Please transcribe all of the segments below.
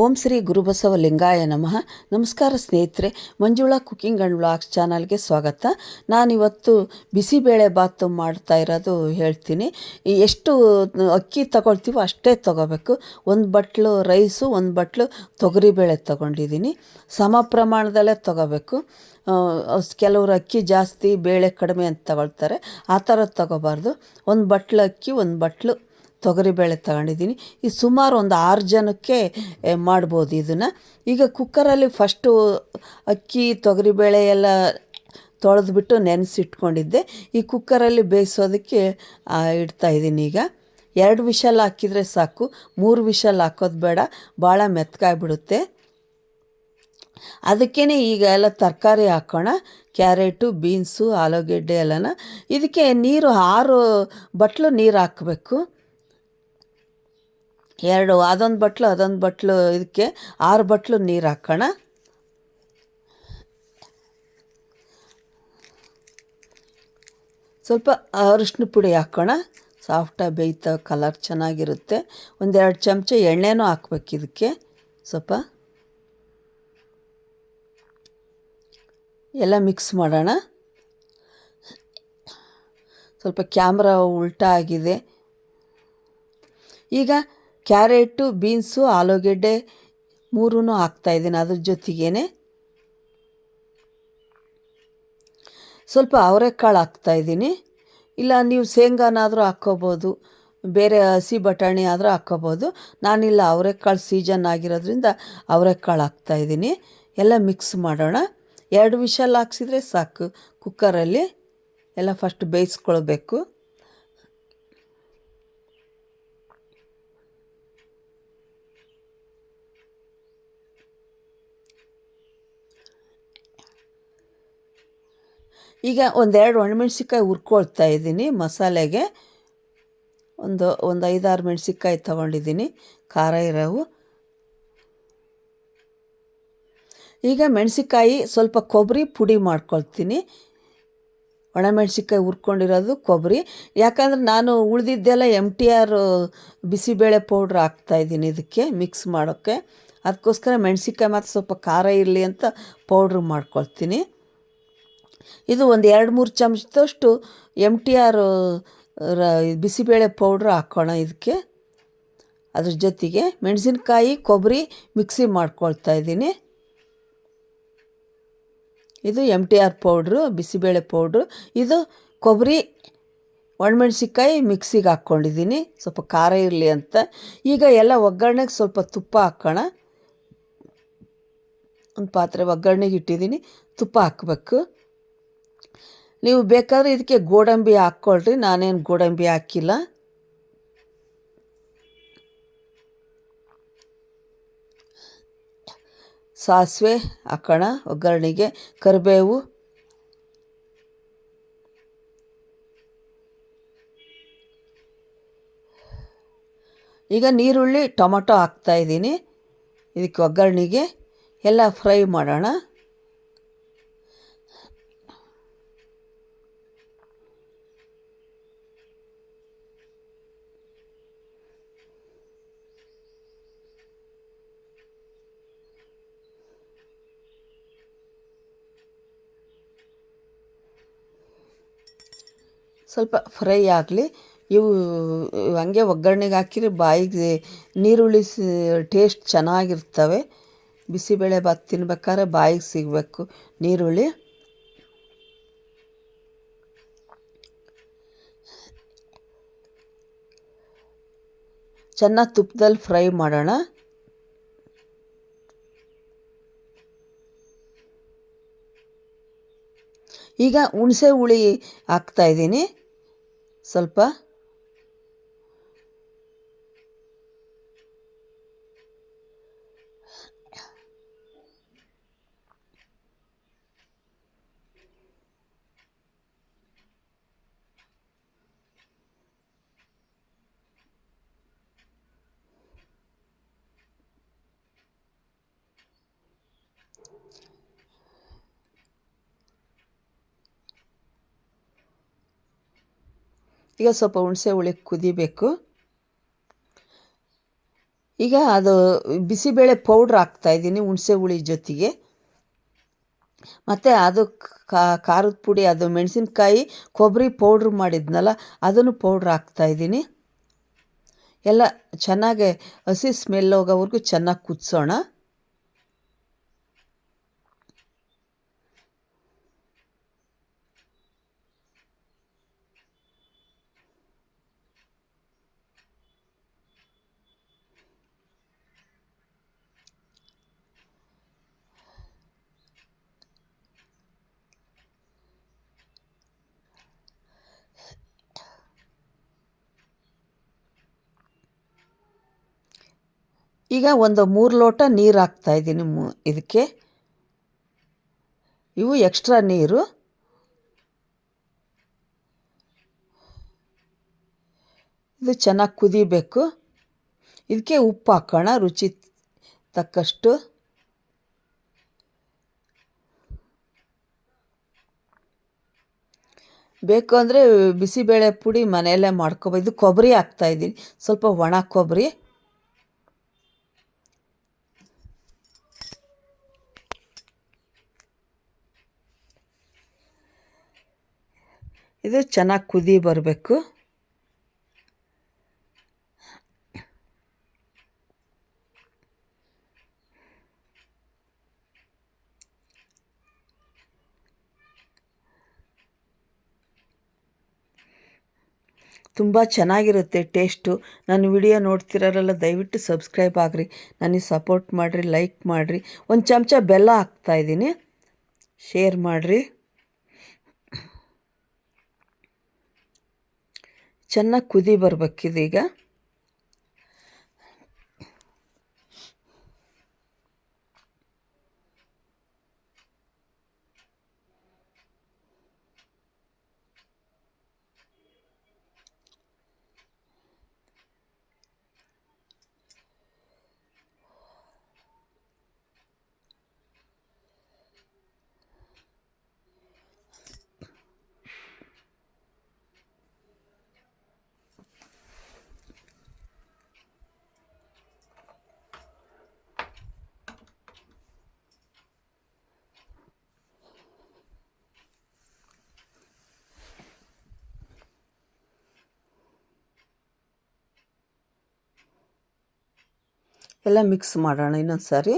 ಓಂ ಶ್ರೀ ಗುರುಬಸವ ಲಿಂಗಾಯ ನಮಃ. ನಮಸ್ಕಾರ ಸ್ನೇಹಿತರೆ, ಮಂಜುಳಾ ಕುಕಿಂಗ್ ಆ್ಯಂಡ್ ವ್ಲಾಗ್ಸ್ ಚಾನಲ್ಗೆ ಸ್ವಾಗತ. ನಾನಿವತ್ತು ಬಿಸಿಬೇಳೆ ಬಾತು ಮಾಡ್ತಾ ಇರೋದು ಹೇಳ್ತೀನಿ. ಎಷ್ಟು ಅಕ್ಕಿ ತಗೊಳ್ತೀವೋ ಅಷ್ಟೇ ತಗೋಬೇಕು. ಒಂದು ಬಟ್ಲು ರೈಸು, ಒಂದು ಬಟ್ಲು ತೊಗರಿಬೇಳೆ ತೊಗೊಂಡಿದ್ದೀನಿ. ಸಮ ಪ್ರಮಾಣದಲ್ಲೇ ತಗೋಬೇಕು. ಕೆಲವರು ಅಕ್ಕಿ ಜಾಸ್ತಿ, ಬೇಳೆ ಕಡಿಮೆ ಅಂತ ತಗೊಳ್ತಾರೆ. ಆ ಥರ ತಗೋಬಾರ್ದು. ಒಂದು ಬಟ್ಲು ಅಕ್ಕಿ, ಒಂದು ಬಟ್ಲು ತೊಗರಿಬೇಳೆ ತಗೊಂಡಿದ್ದೀನಿ. ಈ ಸುಮಾರು ಒಂದು ಆರು ಜನಕ್ಕೆ ಮಾಡ್ಬೋದು ಇದನ್ನು. ಈಗ ಕುಕ್ಕರಲ್ಲಿ ಫಸ್ಟು ಅಕ್ಕಿ ತೊಗರಿಬೇಳೆ ಎಲ್ಲ ತೊಳೆದ್ಬಿಟ್ಟು ನೆನೆಸಿಟ್ಕೊಂಡಿದ್ದೆ. ಈ ಕುಕ್ಕರಲ್ಲಿ ಬೇಯಿಸೋದಕ್ಕೆ ಇಡ್ತಾಯಿದ್ದೀನಿ ಇಡ್ತಾ ಇದ್ದೀನಿ ಈಗ. ಎರಡು ವಿಷಲ್ ಹಾಕಿದರೆ ಸಾಕು. ಮೂರು ವಿಷಲ್ ಹಾಕೋದು ಬೇಡ. ಭಾಳ ಮೆತ್ಕಾಗ್ಬಿಡುತ್ತೆ ಅದಕ್ಕೇ ಈಗ ಎಲ್ಲ ತರಕಾರಿ ಹಾಕೋಣ. ಕ್ಯಾರೆಟು, ಬೀನ್ಸು, ಆಲೂಗೆಡ್ಡೆ ಎಲ್ಲನ. ಇದಕ್ಕೆ ನೀರು, ಆರು ಬಟ್ಲು ನೀರು ಹಾಕಬೇಕು. ಎರಡು, ಅದೊಂದು ಬಟ್ಲು ಅದೊಂದು ಬಟ್ಲು, ಇದಕ್ಕೆ ಆರು ಬಟ್ಲು ನೀರು ಹಾಕೋಣ. ಸ್ವಲ್ಪ ಅರಿಶಿನ ಪುಡಿ ಹಾಕೋಣ. ಸಾಫ್ಟಾಗಿ ಬೇಯ್ತಾ ಕಲರ್ ಚೆನ್ನಾಗಿರುತ್ತೆ. ಒಂದೆರಡು ಚಮಚ ಎಣ್ಣೆನೂ ಹಾಕ್ಬೇಕು ಇದಕ್ಕೆ. ಸ್ವಲ್ಪ. ಎಲ್ಲ ಮಿಕ್ಸ್ ಮಾಡೋಣ. ಸ್ವಲ್ಪ ಕ್ಯಾಮ್ರಾ ಉಲ್ಟಾ ಆಗಿದೆ. ಈಗ ಕ್ಯಾರೆಟು, ಬೀನ್ಸು, ಆಲೂಗೆಡ್ಡೆ ಮೂರೂ ಹಾಕ್ತಾಯಿದ್ದೀನಿ ಅದ್ರ ಜೊತೆಗೇನೆ. ಸ್ವಲ್ಪ ಅವರೆಕಾಳು ಹಾಕ್ತಾಯಿದ್ದೀನಿ ಇಲ್ಲ, ನೀವು ಶೇಂಗಾನಾದರೂ ಹಾಕ್ಕೋಬೋದು, ಬೇರೆ ಹಸಿ ಬಟಾಣಿ ಆದರೂ ಹಾಕ್ಕೋಬೋದು. ನಾನಿಲ್ಲ, ಅವರೆಕಾಳು ಸೀಸನ್ ಆಗಿರೋದ್ರಿಂದ ಅವರೆಕಾಳು ಹಾಕ್ತಾಯಿದ್ದೀನಿ ಎಲ್ಲ ಮಿಕ್ಸ್ ಮಾಡೋಣ. ಎರಡು ವಿಷಲ್ ಹಾಕ್ಸಿದ್ರೆ ಸಾಕು ಕುಕ್ಕರಲ್ಲಿ ಎಲ್ಲ ಫಸ್ಟ್ ಬೇಯಿಸ್ಕೊಳ್ಬೇಕು. ಈಗ ಒಂದೆರಡು ಒಣಮೆಣ್ಸಿಕಾಯಿ ಹುರ್ಕೊಳ್ತಾ ಇದ್ದೀನಿ ಮಸಾಲೆಗೆ. ಒಂದು ಒಂದು ಐದಾರು ಮೆಣಸಿಕಾಯಿ ತೊಗೊಂಡಿದ್ದೀನಿ, ಖಾರ ಇರೋವು. ಈಗ ಮೆಣಸಿಕಾಯಿ ಸ್ವಲ್ಪ ಕೊಬ್ಬರಿ ಪುಡಿ ಮಾಡ್ಕೊಳ್ತೀನಿ. ಒಣಮೆಣ್ಸಿನ್ಕಾಯಿ ಹುರ್ಕೊಂಡಿರೋದು ಕೊಬ್ಬರಿ. ಯಾಕಂದ್ರೆ ನಾನು ಉಳಿದಿದ್ದೆಲ್ಲ M T R bisibele powder ಹಾಕ್ತಾಯಿದ್ದೀನಿ ಇದಕ್ಕೆ ಮಿಕ್ಸ್ ಮಾಡೋಕ್ಕೆ. ಅದಕ್ಕೋಸ್ಕರ ಮೆಣಸಿಕಾಯಿ ಮಾತ್ರ ಸ್ವಲ್ಪ ಖಾರ ಇರಲಿ ಅಂತ ಪೌಡ್ರ್ ಮಾಡ್ಕೊಳ್ತೀನಿ. ಇದು ಒಂದು ಎರಡು ಮೂರು ಚಮಚದಷ್ಟು M T R bisibele powder ಹಾಕೋಣ ಇದಕ್ಕೆ ಅದ್ರ ಜೊತೆಗೆ ಮೆಣಸಿನ್ಕಾಯಿ ಕೊಬ್ಬರಿ ಮಿಕ್ಸಿ ಮಾಡ್ಕೊಳ್ತಾ ಇದ್ದೀನಿ. ಇದು M T R powder bisibele powder ಇದು ಕೊಬ್ಬರಿ ಒಣಮೆಣ್ಸಿನ್ಕಾಯಿ ಮಿಕ್ಸಿಗೆ ಹಾಕ್ಕೊಂಡಿದ್ದೀನಿ. ಸ್ವಲ್ಪ ಖಾರ ಇರಲಿ ಅಂತ. ಈಗ ಎಲ್ಲ ಒಗ್ಗರಣೆಗೆ ಸ್ವಲ್ಪ ತುಪ್ಪ ಹಾಕೋಣ. ಒಂದು ಪಾತ್ರೆ ಒಗ್ಗರಣೆಗೆ ಇಟ್ಟಿದ್ದೀನಿ. ತುಪ್ಪ ಹಾಕಬೇಕು. ನೀವು ಬೇಕಾದರೆ ಇದಕ್ಕೆ ಗೋಡಂಬಿ ಹಾಕ್ಕೊಳ್ರಿ, ನಾನೇನು ಗೋಡಂಬಿ ಹಾಕಿಲ್ಲ. ಸಾಸಿವೆ ಹಾಕೋಣ, ಒಗ್ಗರಣೆಗೆ ಕರಿಬೇವು. ಈಗ ನೀರುಳ್ಳಿ ಟೊಮಟೊ ಹಾಕ್ತಾಯಿದ್ದೀನಿ ಇದಕ್ಕೆ ಒಗ್ಗರಣೆಗೆ ಎಲ್ಲ ಫ್ರೈ ಮಾಡೋಣ. ಸ್ವಲ್ಪ ಫ್ರೈ ಆಗಲಿ, ಇವು ಹಂಗೆ ಒಗ್ಗರಣೆಗೆ ಹಾಕಿದ್ರೆ ಬಾಯಿಗೆ ನೀರುಳ್ಳಿ ಟೇಸ್ಟ್ ಚೆನ್ನಾಗಿರ್ತವೆ. ಬಿಸಿಬೇಳೆ ಭಾತ್ ತಿನ್ಬೇಕಾದ್ರೆ ಬಾಯಿಗೆ ಸಿಗಬೇಕು. ನೀರುಳ್ಳಿ ಚೆನ್ನಾಗಿ ತುಪ್ಪದಲ್ಲಿ ಫ್ರೈ ಮಾಡೋಣ. ಈಗ ಹುಣಸೆ ಹುಳಿ ಹಾಕ್ತಾಯಿದ್ದೀನಿ ಸ್ವಲ್ಪ ಈಗ ಸ್ವಲ್ಪ ಹುಣಸೆ ಹುಳಿ ಕುದಿಬೇಕು. ಈಗ ಅದು ಬಿಸಿಬೇಳೆ ಪೌಡ್ರ್ ಹಾಕ್ತಾಯಿದ್ದೀನಿ ಹುಣಸೆ ಹುಳಿ ಜೊತೆಗೆ. ಮತ್ತು ಅದು ಖಾರದ ಪುಡಿ, ಅದು ಮೆಣಸಿನ್ಕಾಯಿ ಕೊಬ್ಬರಿ ಪೌಡ್ರ್ ಮಾಡಿದ್ನಲ್ಲ, ಅದನ್ನು ಪೌಡ್ರ್ ಹಾಕ್ತಾಯಿದ್ದೀನಿ ಎಲ್ಲ ಚೆನ್ನಾಗೆ ಹಸಿ ಸ್ಮೆಲ್ ಹೋಗೋವರೆಗೂ ಚೆನ್ನಾಗಿ ಕುದಿಸೋಣ. ಈಗ ಒಂದು ಮೂರು ಲೋಟ ನೀರು ಹಾಕ್ತಾಯಿದ್ದೀನಿ ಮು, ಇದಕ್ಕೆ. ಇವು ಎಕ್ಸ್ಟ್ರಾ ನೀರು. ಇದು ಚೆನ್ನಾಗಿ ಕುದಿಬೇಕು. ಇದಕ್ಕೆ ಉಪ್ಪು ಹಾಕೋಣ, ರುಚಿ ತಕ್ಕಷ್ಟು. ಬೇಕು ಅಂದರೆ ಬಿಸಿಬೇಳೆ ಪುಡಿ ಮನೆಯಲ್ಲೇ ಮಾಡ್ಕೊಬೋದು ಇದು ಕೊಬ್ಬರಿ ಹಾಕ್ತಾಯಿದ್ದೀನಿ ಸ್ವಲ್ಪ ಒಣ ಕೊಬ್ಬರಿ. ಇದು ಚೆನ್ನಾಗಿ ಕುದಿ ಬರಬೇಕು. ತುಂಬ ಚೆನ್ನಾಗಿರುತ್ತೆ ಟೇಸ್ಟು. ನನ್ನ ವಿಡಿಯೋ ನೋಡ್ತಿರೋರೆಲ್ಲ ದಯವಿಟ್ಟು ಸಬ್ಸ್ಕ್ರೈಬ್ ಆಗಿರಿ. ನನಗೆ ಸಪೋರ್ಟ್ ಮಾಡಿರಿ, ಲೈಕ್ ಮಾಡಿರಿ. ಒಂದು ಚಮಚ ಬೆಲ್ಲ ಹಾಕ್ತಾಯಿದ್ದೀನಿ ಶೇರ್ ಮಾಡಿರಿ. ಚೆನ್ನಾಗಿ ಕುದಿ ಬರ್ಬೇಕಿದೀಗ. ಎಲ್ಲ ಮಿಕ್ಸ್ ಮಾಡೋಣ ಇನ್ನೊಂದು ಸಾರಿ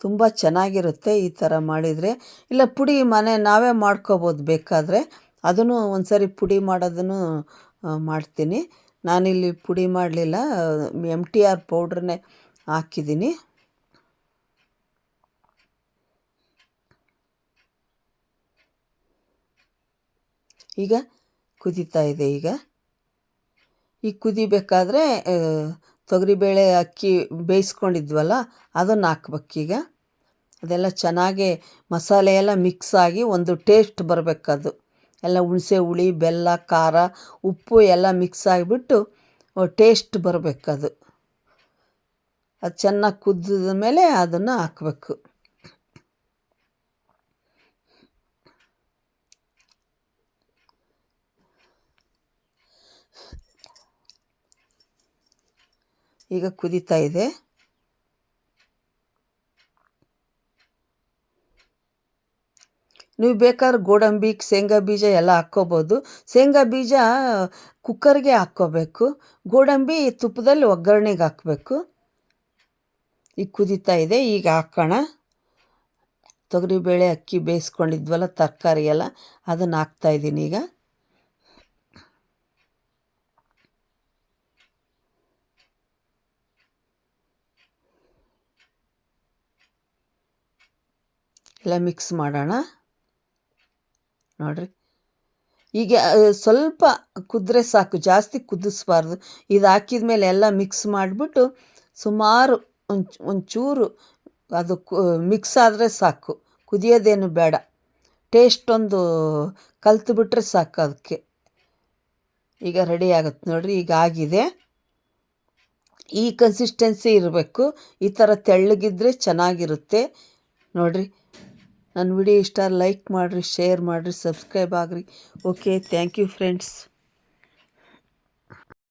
ತುಂಬ ಚೆನ್ನಾಗಿರುತ್ತೆ ಈ ಥರ ಮಾಡಿದರೆ. ಇಲ್ಲ ಪುಡಿ ಮನೆ ನಾವೇ ಮಾಡ್ಕೋಬೋದು ಬೇಕಾದರೆ. ಅದನ್ನು ಒಂದು ಸಾರಿ ಪುಡಿ ಮಾಡೋದನ್ನು ಮಾಡ್ತೀನಿ. ನಾನಿಲ್ಲಿ ಪುಡಿ ಮಾಡಲಿಲ್ಲ. ಎಂ ಟಿ ಆರ್ ಪೌಡ್ರನ್ನೇ ಹಾಕಿದ್ದೀನಿ. ಈಗ ಕುದೀತಾ ಇದೆ ಈಗ. ಈಗ ಕುದಿಬೇಕಾದ್ರೆ ತೊಗರಿಬೇಳೆ ಅಕ್ಕಿ ಬೇಯಿಸ್ಕೊಂಡಿದ್ವಲ್ಲ, ಅದನ್ನು ಹಾಕ್ಬೇಕೀಗ ಅದೆಲ್ಲ ಚೆನ್ನಾಗಿ ಮಸಾಲೆ ಎಲ್ಲ ಮಿಕ್ಸ್ ಆಗಿ ಒಂದು ಟೇಸ್ಟ್ ಬರಬೇಕದು. ಎಲ್ಲ ಹುಣಸೆ, ಹುಳಿ, ಬೆಲ್ಲ, ಖಾರ, ಉಪ್ಪು ಎಲ್ಲ ಮಿಕ್ಸ್ ಆಗಿಬಿಟ್ಟು ಟೇಸ್ಟ್ ಬರಬೇಕದು ಅದು ಚೆನ್ನಾಗಿ ಕುದ್ದಿದ ಮೇಲೆ ಅದನ್ನು ಹಾಕಬೇಕು. ಈಗ ಕುದಿತಾ ಇದೆ. ನೀವು ಬೇಕಾದ್ರೆ ಗೋಡಂಬಿ, ಶೇಂಗಾ ಬೀಜ ಎಲ್ಲ ಹಾಕ್ಕೋಬೋದು. ಶೇಂಗಾ ಬೀಜ ಕುಕ್ಕರ್ಗೆ ಹಾಕ್ಕೋಬೇಕು. ಗೋಡಂಬಿ ತುಪ್ಪದಲ್ಲಿ ಒಗ್ಗರಣೆಗೆ ಹಾಕಬೇಕು. ಈಗ ಕುದೀತಾ ಇದೆ, ಈಗ ಹಾಕೋಣ. ತೊಗರಿಬೇಳೆ ಅಕ್ಕಿ ಬೇಯಿಸ್ಕೊಂಡಿದ್ವಲ್ಲ, ತರಕಾರಿ ಎಲ್ಲ, ಅದನ್ನು ಹಾಕ್ತಾಯಿದ್ದೀನಿ ಈಗ. ಎಲ್ಲ ಮಿಕ್ಸ್ ಮಾಡೋಣ. ನೋಡಿರಿ. ಈಗ ಸ್ವಲ್ಪ ಕುದ್ರೆ ಸಾಕು, ಜಾಸ್ತಿ ಕುದಿಸ್ಬಾರ್ದು. ಇದು ಹಾಕಿದ ಮೇಲೆ ಎಲ್ಲ ಮಿಕ್ಸ್ ಮಾಡಿಬಿಟ್ಟು ಸುಮಾರು ಒಂದು ಒಂಚೂರು ಅದು ಮಿಕ್ಸ್ ಆದರೆ ಸಾಕು. ಕುದಿಯೋದೇನು ಬೇಡ. ಟೇಸ್ಟ್ ಒಂದು ಕಲ್ತು ಬಿಟ್ಟರೆ ಸಾಕು ಅದಕ್ಕೆ. ಈಗ ರೆಡಿ ಆಗುತ್ತೆ ನೋಡಿರಿ, ಈಗ ಆಗಿದೆ. ಈ ಕನ್ಸಿಸ್ಟೆನ್ಸಿ ಇರಬೇಕು. ಈ ಥರ ತೆಳ್ಳಗಿದ್ರೆ ಚೆನ್ನಾಗಿರುತ್ತೆ. ನೋಡಿರಿ. ನನ್ನ ವಿಡಿಯೋ ಇಷ್ಟ ಲೈಕ್ ಮಾಡಿರಿ ಶೇರ್ ಮಾಡಿರಿ ಸಬ್ಸ್ಕ್ರೈಬ್ ಆಗಿರಿ. Okay thank you friends